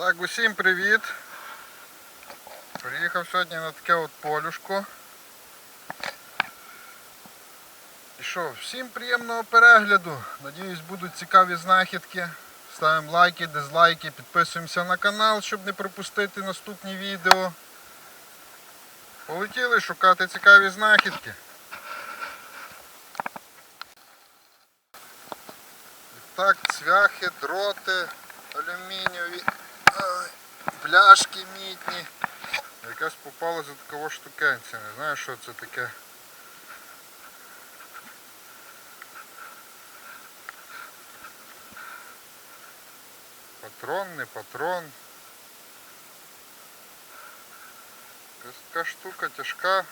Так, усім привіт. Приїхав сьогодні на таке от полюшко. І що, всім приємного перегляду. Надіюсь, будуть цікаві знахідки. Ставимо лайки, дизлайки, підписуємося на канал, щоб не пропустити наступні відео. Полетіли шукати цікаві знахідки. Так, цвяхи, дроти, пляшки мідні. Якась попала за такого штукенця. Не знаю, що це таке. Патрон, не патрон. Якась така штука тяжка.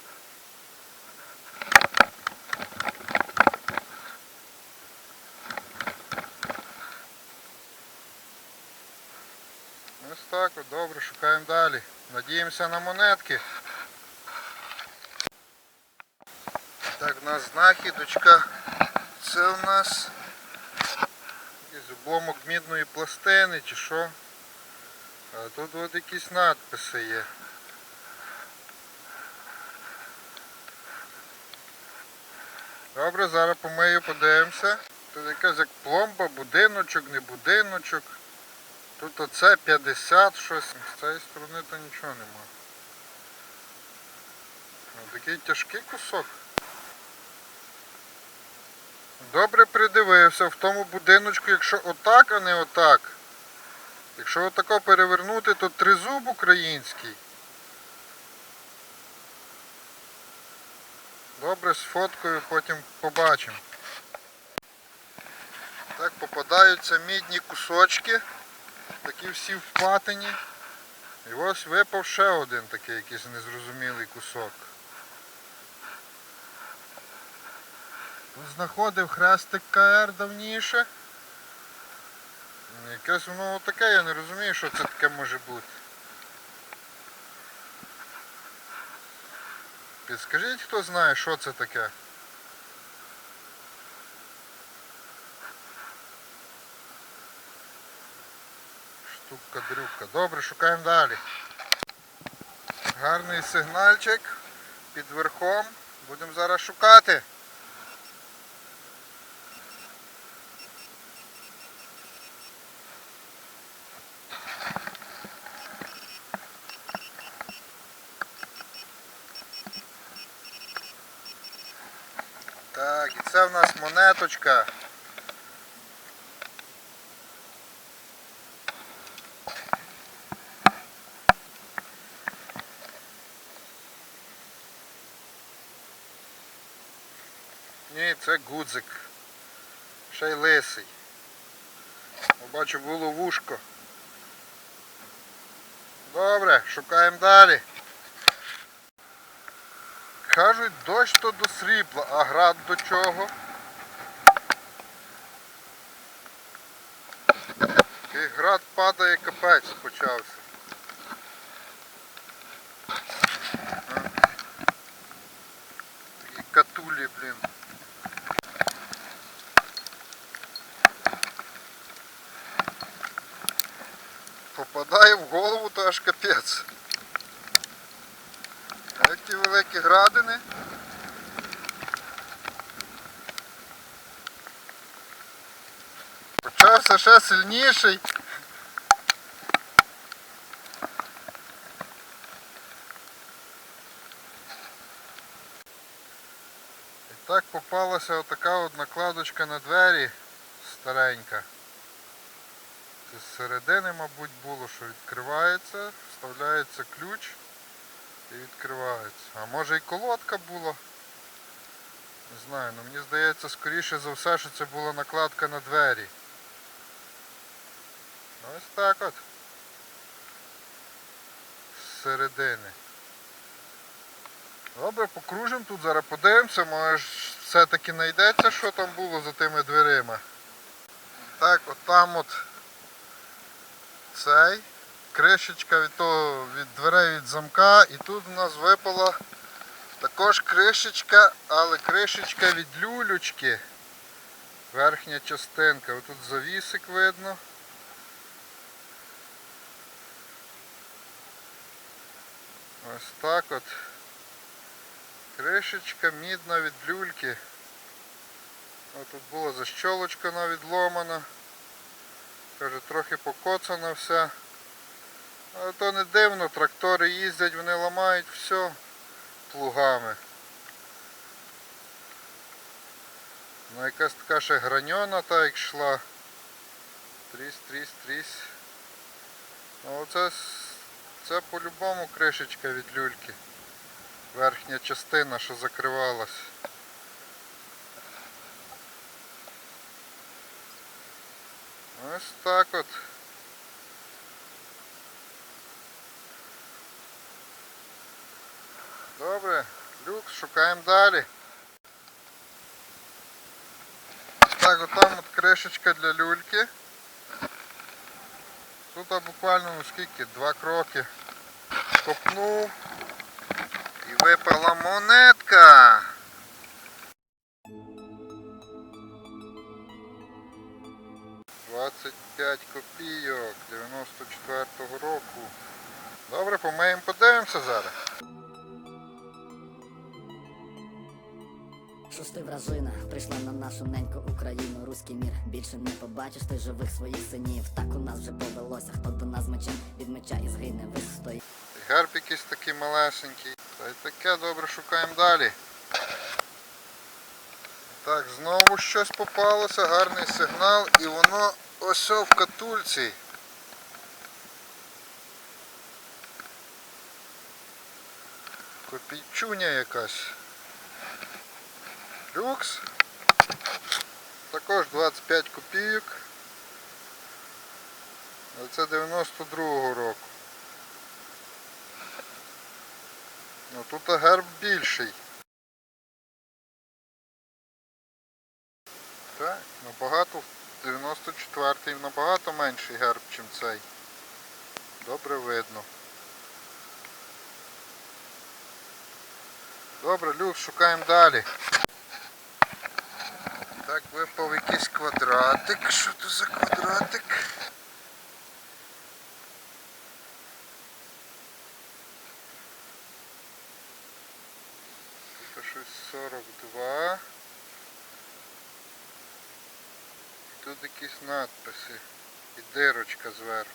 Добре, шукаємо далі. Надіємося на монетки. Так, у нас знахідочка. Це у нас якийсь мідної пластини чи що. А тут от якісь надписи є. Добре, зараз помию, подивимося. Тут якась як пломба, будиночок, не будиночок. Тут оце 50 щось, з цієї сторони то нічого нема. Ну, такий тяжкий кусок. Добре придивився в тому будиночку, якщо отак, а не отак. Якщо отако перевернути, то тризуб український. Добре, з фоткою потім побачимо. Так, попадаються мідні кусочки. Такі всі вплатені. І ось випав ще один такий якийсь незрозумілий кусок. Знаходив хрестик КР давніше. Якесь воно таке, я не розумію, що це таке може бути. Підскажіть, хто знає, що це таке? Штука дрюка. Добре, шукаємо далі. Гарний сигнальчик під верхом. Будемо зараз шукати. Так, і це в нас монеточка. Ні, це гудзик. Ще й лисий. Бачу було вушко. Добре, шукаємо далі. Кажуть, дощ то до срібла, а град до чого? І град падає, капець почався. А. Такі катулі, блін. Попадає в голову, то аж капець. Як ті великі градини. Почався ще сильніший. І так попалася отака от накладочка на двері старенька. Середини, мабуть, було, що відкривається, вставляється ключ і відкривається. А може і колодка була. Не знаю, ну мені здається, скоріше за все, що це була накладка на двері. Ось так от. З середини. Добре, покружимо тут, зараз подивимося, може все-таки знайдеться, що там було за тими дверима. Так, от там от цей, кришечка від того, від дверей від замка. І тут у нас випала також кришечка, але кришечка від люлючки. Верхня частинка. Ось тут завісик видно. Ось так от. Кришечка мідна від люльки. Тут була защолочка навіть ломана. Каже, трохи покоцана все. Але то не дивно, трактори їздять, вони ламають все плугами. Ну якась така ще граньона та як йшла. Тріс, тріс, тріс. Ну оце це по-любому кришечка від люльки. Верхня частина, що закривалась. Ось так от. Добре, люкс, шукаємо далі. Так, отам от кришечка для люльки. Тут буквально ну скільки, два кроки. Копнув і випала монетка. Україну, руський мір. Більше не побачиш ти живих своїх синів. Так у нас вже повелося, хто до нас мечем від меча і згине вистоїть. Герб якийсь такий малесенький. Та й таке добре шукаємо далі. Так, знову щось попалося, гарний сигнал і воно ось в катульці. Копійчуня якась. Люкс. Також 25 копійок. Це 92-го року. Ну тут герб більший. Так, набагато 94-й набагато менший герб, ніж цей. Добре видно. Добре, люкс, шукаємо далі. Так, випав якийсь квадратик. Що це за квадратик? Тут щось 42. І тут якісь надписи. І дирочка зверху.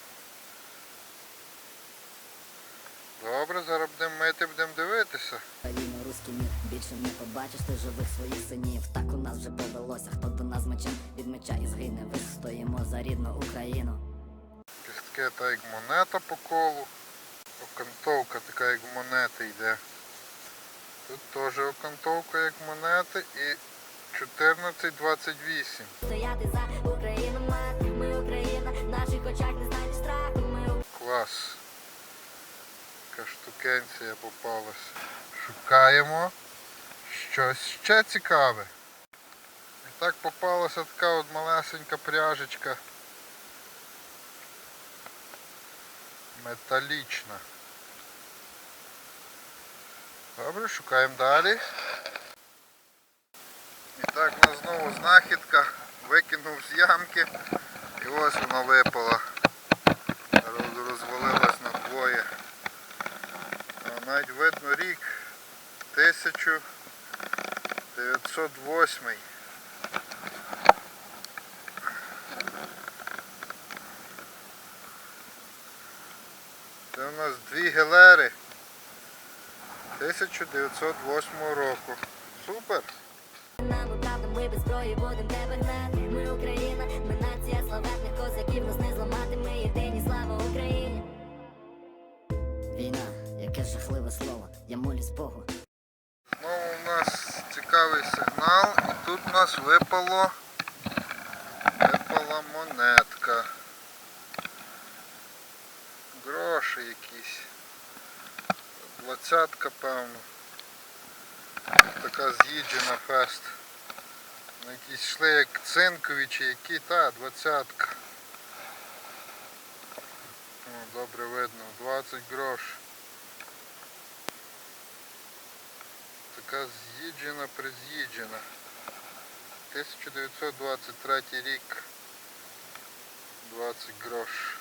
Добре, зараз будемо мити, будемо дивитися. Україну, руський мір. Більше не побачиш ти живих своїх синів. Так у нас вже повелося, хто до нас мечем від меча і згине. Вистоїмо за рідну Україну. Кістки та як монета по колу. Окантовка така як монети йде. Тут теж окантовка як монети і 1428. Стояти за Україну, мати, ми Україна, в наших очах не знайдеш страху, ми Клас. Така штукенція попалась. Шукаємо щось ще цікаве. І так попалася така от малесенька пряжечка. Металічна. Добре, шукаємо далі. І так у нас знову знахідка. Викинув з ямки і ось вона випала. Роз- розвалилась на двоє. Навіть видно рік 1908. Це у нас дві гелери 1908 року. Супер! нами правда, ми без зброї будем тебе гнати. Ми Україна, ми нація славетних козаків, нас не зламати, ми єдині, слава Україні. Війна, яке жахливе слово. Я молюсь Богу. Знову у нас цікавий сигнал і тут у нас випало випала монетка. Гроші якісь. Двадцятка, певно. Така з'їджена фест. Якісь йшли як цинкові чи які, та, двадцятка. О, добре видно, 20 грош. Така з'їджена, приз'їджена. 1923 рік. 20 грош.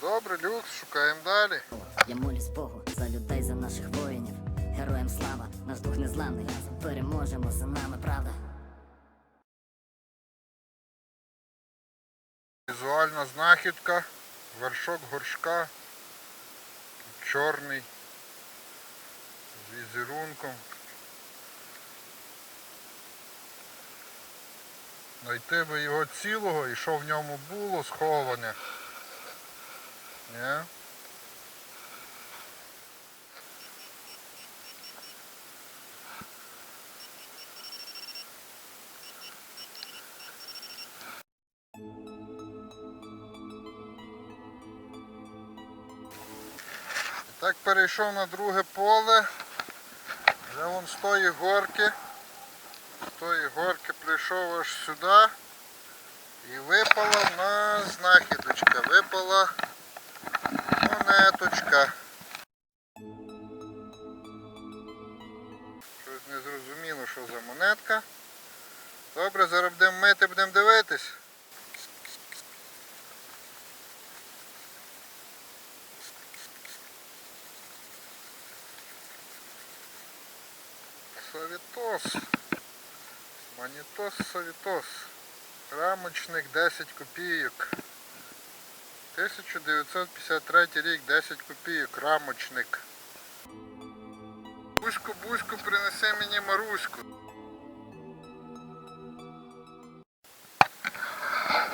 Добре, люкс, шукаємо далі. Я молюсь Богу за людей, за наших воїнів. Героям слава, наш дух незламний. Переможемо за нами, правда. Візуальна знахідка, вершок горшка, чорний, з візерунком. Найти би його цілого і що в ньому було сховане. Ні? Так перейшов на друге поле. Вже вон з тої горки. Тої горки прийшов аж сюди. І випала в нас знахідочка. Випала монеточка. Щось не зрозуміло, що за монетка. Добре, зараз будемо мити, будемо дивитись. Совітос. Манітос Совітос. Рамочник 10 копійок. 1953 рік, 10 копійок, рамочник. Бузьку, бузьку, принеси мені Маруську.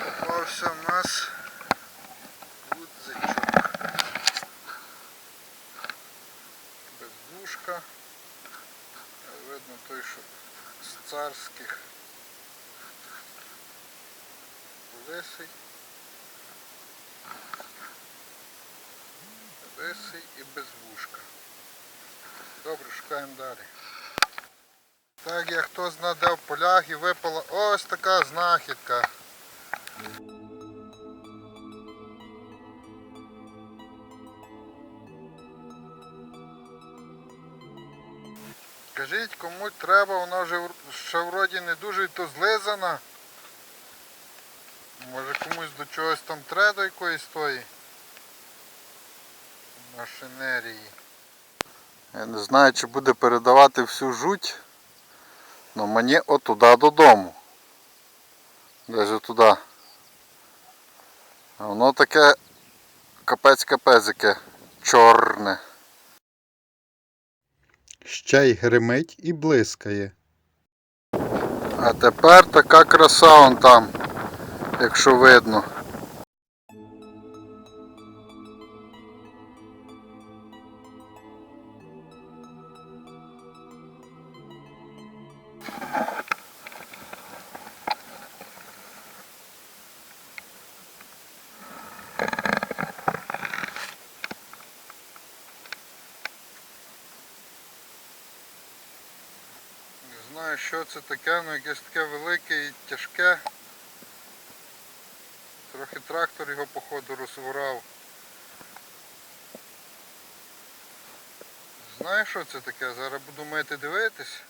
Попався в нас гудзичок. Без вушка. Е, Видно той, що з царських. Лисий. Лисий і без вушка. Добре, шукаємо далі. Так як хто знаде в полях і випала ось така знахідка. Кажіть, кому треба, вона вже ще вроді не дуже й то злизана. Може комусь до чогось там треба якоїсь тої машинерії. Я не знаю, чи буде передавати всю жуть, але мені отуда додому. Десь туди. Воно таке капець-капець яке чорне. Ще й гримить і блискає. А тепер така краса он там, якщо видно. Знаю, що це таке, але якесь таке велике і тяжке. Трохи трактор його походу розворав. Знаю, що це таке, зараз буду мити дивитись.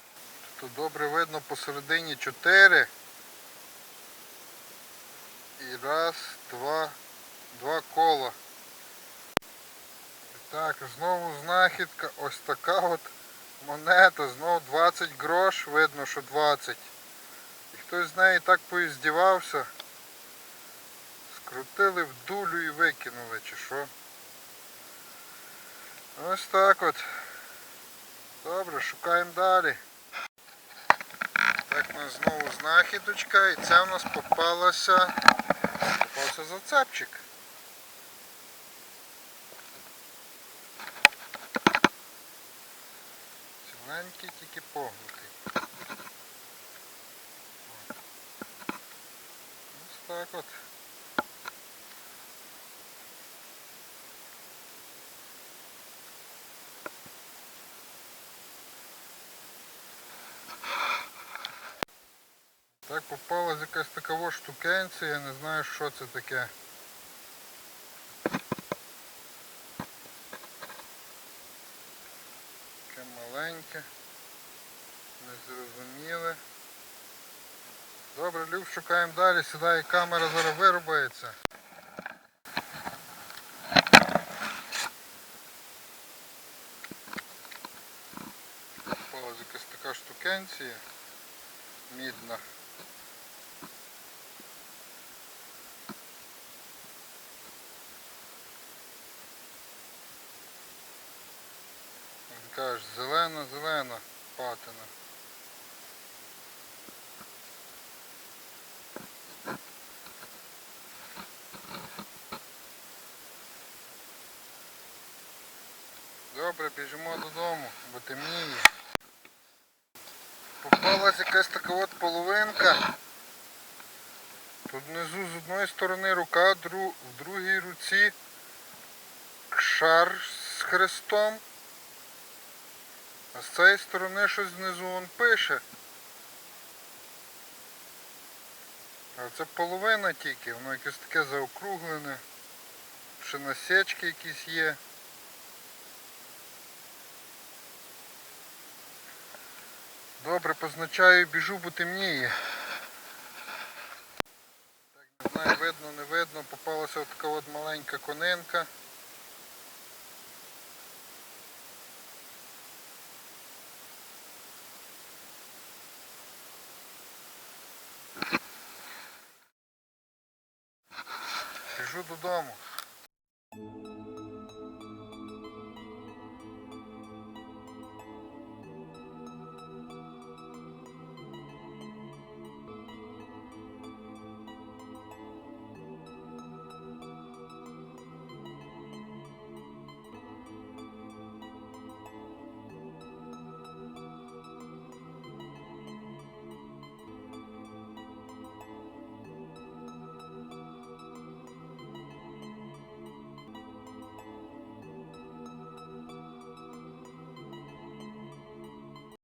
Тут добре видно посередині 4. І раз, два, два кола. Так, знову знахідка, ось така от монета, знову 20 грош, видно, що 20. І хтось з неї так поіздівався. Скрутили в дулю і викинули, чи що. Ось так от. Добре, шукаємо далі. Так, у нас знову знахідочка і це в нас попалося. Попався зацепчик. Ціленький, тільки погнутий. Ось так от. Так попалась якась така во штукенція, я не знаю що це. Таке шукаємо далі, сюди і камера, зараз вирубається. Попалась якась така штукенція мідна. Добре, біжимо додому, бо темніє. Попалась якась така от половинка. Тут внизу з одної сторони рука, в другій руці шар з хрестом. А з цієї сторони щось знизу он пише. А це половина тільки, воно якесь таке заокруглене. Ще насечки якісь є. Добре, позначаю, біжу, бо темніє. Так, не знаю, видно, не видно, попалася така от маленька конинка. Біжу додому.